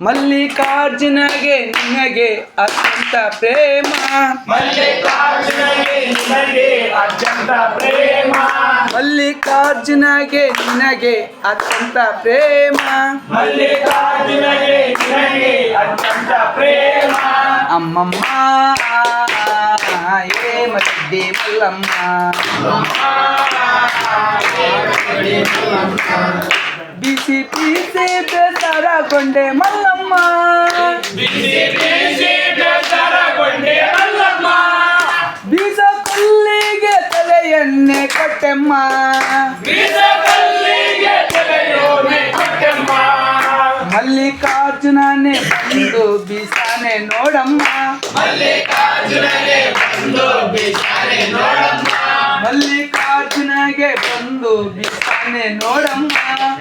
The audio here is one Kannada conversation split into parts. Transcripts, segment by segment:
ಮಲ್ಲಿಕಾರ್ಜುನಗೆ ನಿನಗೆ ಅತ್ಯಂತ ಪ್ರೇಮ. ಮಲ್ಲಿಕಾರ್ಜುನಗೆ ನಿನಗೆ ಅತ್ಯಂತ ಪ್ರೇಮ. ಮಲ್ಲಿಕಾರ್ಜುನಗೆ ನಿನಗೆ ಅತ್ಯಂತ ಪ್ರೇಮ. ಮಲ್ಲಿಕಾರ್ಜುನಗೆ ನಿನಗೆ ಅತ್ಯಂತ ಪ್ರೇಮ. ಅಮ್ಮಮ್ಮ ಏ ಮದ್ದೆ ಮಲ್ಲಮ್ಮ. ಬಿಸಿ ಬಿಸಿ ಬೇಸರಗೊಂಡೆ ಮಲ್ಲಮ್ಮ ಬಿಸಿ ಬಿಸಿ ಬೇಸರಗೊಂಡೆ ಅಲ್ಲಮ್ಮ. ಬೀಸ ಕಲ್ಲಿಗೆ ತಲೆಯನ್ನೇ ಕೊಟ್ಟೆಮ್ಮ. ಬೀಜ ಕಲ್ಲಿಗೆ ತಲೆಯೋನೆ ಕೊಟ್ಟಮ್ಮ ಮಲ್ಲಿಕಾರ್ಜುನನೇ ಬಂದು ಬೀಸಾನೆ ನೋಡಮ್ಮ. ಮಲ್ಲಿಕಾರ್ಜುನಗೆ ಬಂದು ಬಿಸಾನೆ ನೋಡಮ್ಮ. ಮಲ್ಲಿಕಾರ್ಜುನಗೆ ಬಂದು ಬಿಸಾನೆ ನೋಡಮ್ಮ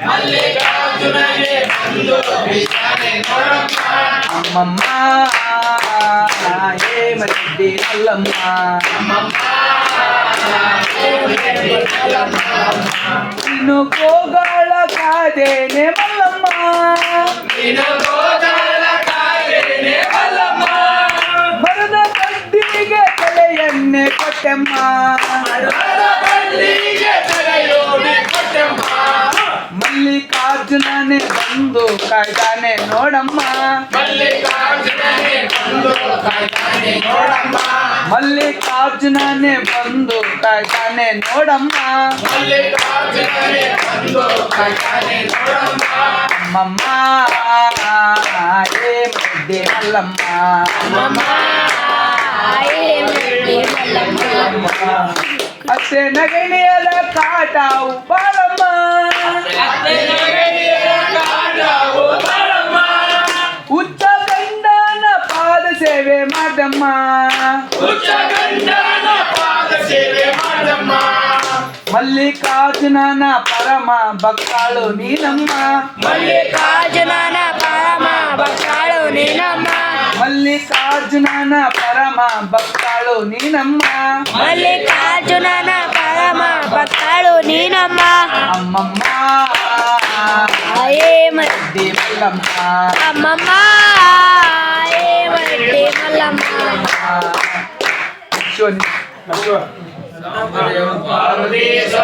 ಮಲ್ಲಿಕಾರ್ಜುನಗೆ ಬಂದು ಬಿಸಾನೆ అమ్మమ్మ. ఏమరెడ్డి నల్లమ్మ నిన్ను పోగాళ కాదేనే మల్లమ్మ మరద కొట్టమ్మ. ಬಂದು ಕಾಯ್ದಾನೆ ನೋಡಮ್ಮ. ಮಲ್ಲಿಕಾರ್ಜುನಗೆ ಬಂದು ಕಾಯ್ತಾನೆ ನೋಡಮ್ಮ. ಮಲ್ಲಿಕಾರ್ಜುನನೇ ಬಂದು ಕಾಯ್ದಾನೆ ನೋಡಮ್ಮ. ಮಲ್ಲಿಕಾರ್ಜುನಗೆ ಬಂದು ಕಾಯ್ತಾನೆ ನೋಡಮ್ಮ. ಅಮ್ಮಮ್ಮ ಏ ಮುದ್ದೆ ಮಲ್ಲಮ್ಮ. ಅತ್ತೆ ನಗಣಿಯರ ಕಾಟ ಬಾಳಮ್ಮ ಮಾಡಮ್ಮ ಹುಚ್ಚ ಗಂಡನ ಪಾದ ಸೇವೆ ಮಾಡಮ್ಮ ಮಲ್ಲಿಕಾರ್ಜುನನ ಪರಮ ಭಕ್ತಾಳು ನೀನಮ್ಮ ಮಲ್ಲಿಕಾರ್ಜುನನ ಪರಮ ಭಕ್ತಾಳು ನೀನಮ್ಮ ಮಲ್ಲಿಕಾರ್ಜುನನ ಪರಮ ಭಕ್ತಾಳು ನೀನಮ್ಮ ಮಲ್ಲಿಕಾರ್ಜುನನ ಶಿವನ್ ಪಾರ್ವತೀಶ